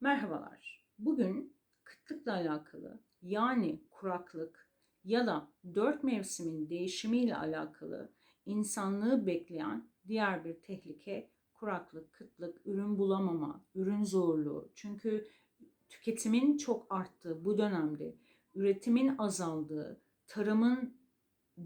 Merhabalar. Bugün kıtlıkla alakalı yani kuraklık ya da dört mevsimin değişimiyle alakalı insanlığı bekleyen diğer bir tehlike kuraklık, kıtlık, ürün bulamama, ürün zorluğu. Çünkü tüketimin çok arttığı bu dönemde üretimin azaldığı, tarımın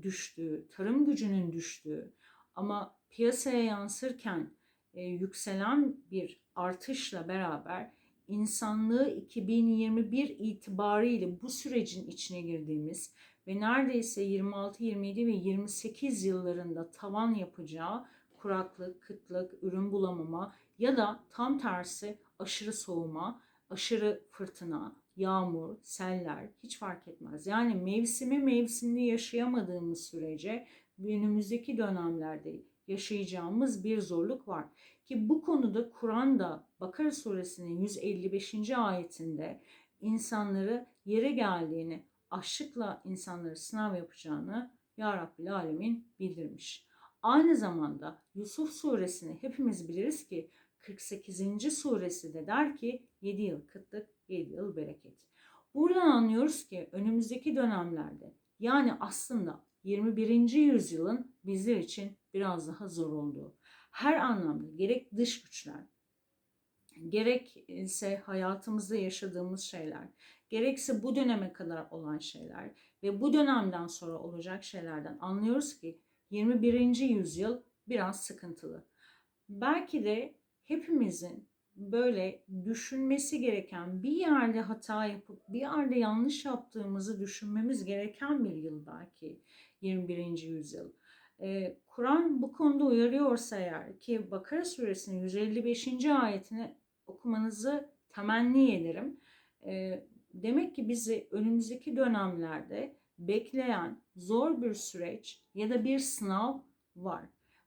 düştüğü, tarım gücünün düştüğü ama piyasaya yansırken e, yükselen bir artışla beraber insanlığı 2021 itibariyle bu sürecin içine girdiğimiz ve neredeyse 26, 27 ve 28 yıllarında tavan yapacağı kuraklık, kıtlık, ürün bulamama ya da tam tersi aşırı soğuma, aşırı fırtına, yağmur, seller hiç fark etmez. Yani mevsimi mevsimli yaşayamadığımız sürece önümüzdeki dönemlerde yaşayacağımız bir zorluk var. Ki bu konuda Kur'an'da Bakara suresinin 155. ayetinde insanları yere geldiğini, açlıkla insanları sınav yapacağını Ya Rabbil Alemin bildirmiş. Aynı zamanda Yusuf suresini hepimiz biliriz ki 48. suresi de der ki 7 yıl kıtlık, 7 yıl bereket. Buradan anlıyoruz ki önümüzdeki dönemlerde yani aslında 21. yüzyılın bizler için biraz daha zor olduğu. Her anlamda gerek dış güçler, gerekse hayatımızda yaşadığımız şeyler, gerekse bu döneme kadar olan şeyler ve bu dönemden sonra olacak şeylerden anlıyoruz ki 21. yüzyıl biraz sıkıntılı. Belki de hepimizin böyle düşünmesi gereken, bir yerde hata yapıp bir yerde yanlış yaptığımızı düşünmemiz gereken bir yıl belki 21. yüzyıl. Ee, Kur'an bu konuda uyarıyorsa eğer ki Bakara suresinin 155. ayetini okumanızı temenni ederim. Ee, demek ki bizi önümüzdeki dönemlerde bekleyen zor bir süreç ya da bir sınav var.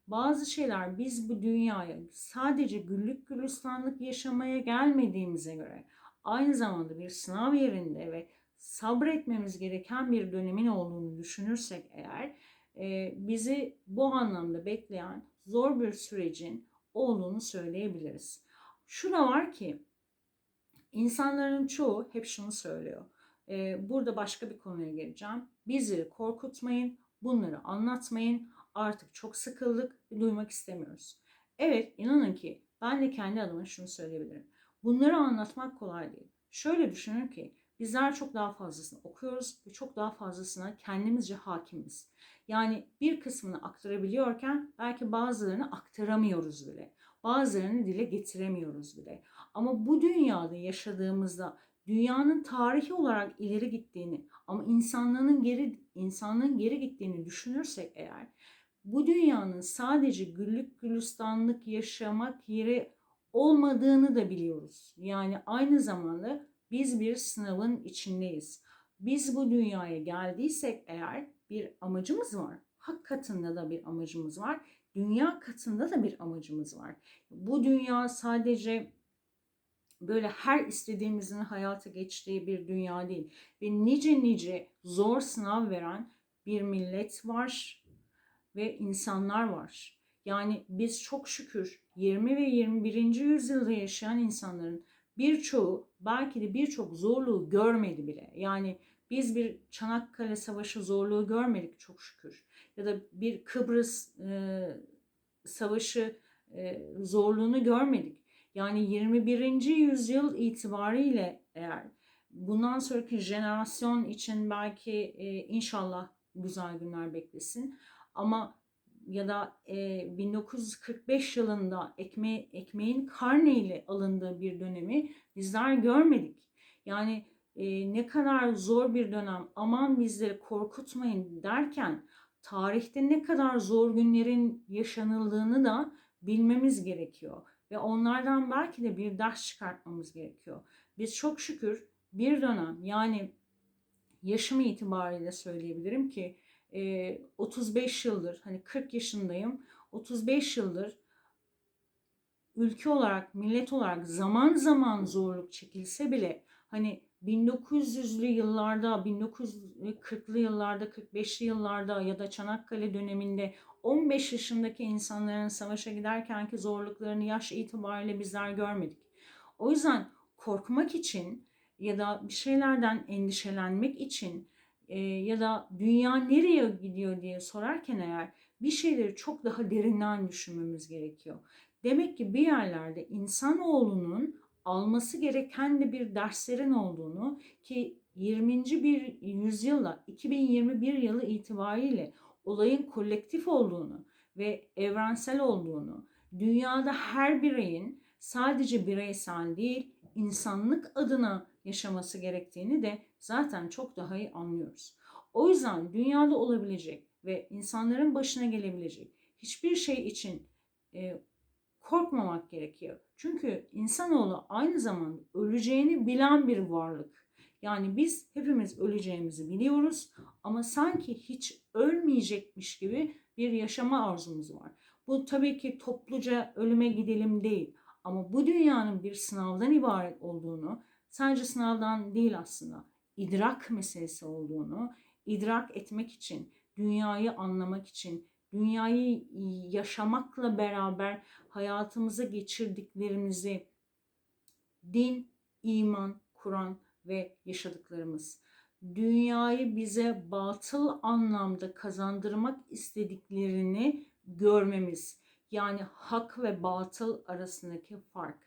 Bazı şeyler biz bu dünyaya sadece güllük gülistanlık yaşamaya gelmediğimize göre aynı zamanda bir sınav yerinde ve sabretmemiz gereken bir dönemin olduğunu düşünürsek eğer e, bizi bu anlamda bekleyen zor bir sürecin olduğunu söyleyebiliriz. Şu da var ki insanların çoğu hep şunu söylüyor. E, burada başka bir konuya geleceğim. Bizleri korkutmayın, bunları anlatmayın. Artık çok sıkıldık, duymak istemiyoruz. Evet, inanın ki ben de kendi adıma şunu söyleyebilirim. Bunları anlatmak kolay değil. Şöyle düşünün ki bizler çok daha fazlasını okuyoruz ve çok daha fazlasına kendimizce hakimiz. Yani bir kısmını aktarabiliyorken belki bazılarını aktaramıyoruz bile. Bazılarını dile getiremiyoruz bile. Ama bu dünyada yaşadığımızda dünyanın tarihi olarak ileri gittiğini ama insanlığın geri insanlığın geri gittiğini düşünürsek eğer bu dünyanın sadece güllük gülistanlık yaşamak yeri olmadığını da biliyoruz. Yani aynı zamanda biz bir sınavın içindeyiz. Biz bu dünyaya geldiysek eğer bir amacımız var. Hak katında da bir amacımız var. Dünya katında da bir amacımız var. Bu dünya sadece böyle her istediğimizin hayata geçtiği bir dünya değil. Ve nice nice zor sınav veren bir millet var ve insanlar var. Yani biz çok şükür 20 ve 21. yüzyılda yaşayan insanların birçoğu belki de birçok zorluğu görmedi bile. Yani biz bir Çanakkale Savaşı zorluğu görmedik çok şükür. Ya da bir Kıbrıs e, Savaşı e, zorluğunu görmedik. Yani 21. yüzyıl itibariyle eğer bundan sonraki jenerasyon için belki e, inşallah güzel günler beklesin. Ama ya da e, 1945 yılında ekme, ekmeğin karneyle alındığı bir dönemi bizler görmedik. Yani e, ne kadar zor bir dönem aman bizleri korkutmayın derken tarihte ne kadar zor günlerin yaşanıldığını da bilmemiz gerekiyor. Ve onlardan belki de bir ders çıkartmamız gerekiyor. Biz çok şükür bir dönem yani yaşım itibariyle söyleyebilirim ki 35 yıldır hani 40 yaşındayım 35 yıldır ülke olarak millet olarak zaman zaman zorluk çekilse bile hani 1900'lü yıllarda, 1940'lı yıllarda, 45'li yıllarda ya da Çanakkale döneminde 15 yaşındaki insanların savaşa giderkenki zorluklarını yaş itibariyle bizler görmedik. O yüzden korkmak için ya da bir şeylerden endişelenmek için e, ya da dünya nereye gidiyor diye sorarken eğer bir şeyleri çok daha derinden düşünmemiz gerekiyor. Demek ki bir yerlerde insanoğlunun alması gereken de bir derslerin olduğunu ki 20. bir yüzyılla 2021 yılı itibariyle olayın kolektif olduğunu ve evrensel olduğunu, dünyada her bireyin sadece bireysel değil, insanlık adına yaşaması gerektiğini de zaten çok daha iyi anlıyoruz. O yüzden dünyada olabilecek ve insanların başına gelebilecek hiçbir şey için e, korkmamak gerekiyor. Çünkü insanoğlu aynı zamanda öleceğini bilen bir varlık. Yani biz hepimiz öleceğimizi biliyoruz ama sanki hiç ölmeyecekmiş gibi bir yaşama arzumuz var. Bu tabii ki topluca ölüme gidelim değil ama bu dünyanın bir sınavdan ibaret olduğunu, sadece sınavdan değil aslında idrak meselesi olduğunu, idrak etmek için, dünyayı anlamak için, dünyayı yaşamakla beraber hayatımıza geçirdiklerimizi din, iman, Kur'an ve yaşadıklarımız dünyayı bize batıl anlamda kazandırmak istediklerini görmemiz. Yani hak ve batıl arasındaki fark.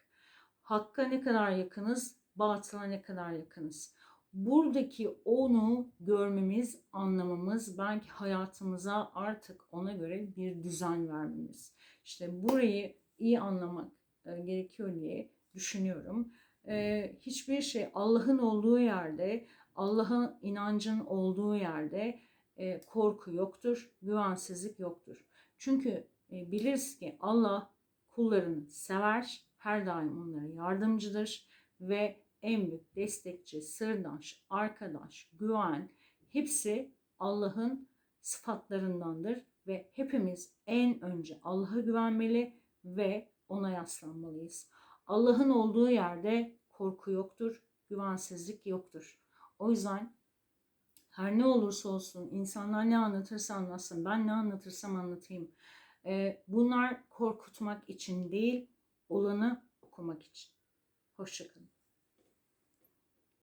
Hakka ne kadar yakınız, batıla ne kadar yakınız. Buradaki onu görmemiz, anlamamız, belki hayatımıza artık ona göre bir düzen vermemiz. İşte burayı iyi anlamak e, gerekiyor diye düşünüyorum. E, hiçbir şey Allah'ın olduğu yerde, Allah'ın inancın olduğu yerde e, korku yoktur, güvensizlik yoktur. Çünkü biliriz ki Allah kullarını sever, her daim onlara yardımcıdır ve en büyük destekçi, sırdaş, arkadaş, güven hepsi Allah'ın sıfatlarındandır ve hepimiz en önce Allah'a güvenmeli ve ona yaslanmalıyız. Allah'ın olduğu yerde korku yoktur, güvensizlik yoktur. O yüzden her ne olursa olsun insanlar ne anlatırsa anlatsın ben ne anlatırsam anlatayım. Ee, bunlar korkutmak için değil olanı okumak için. Hoşçakalın.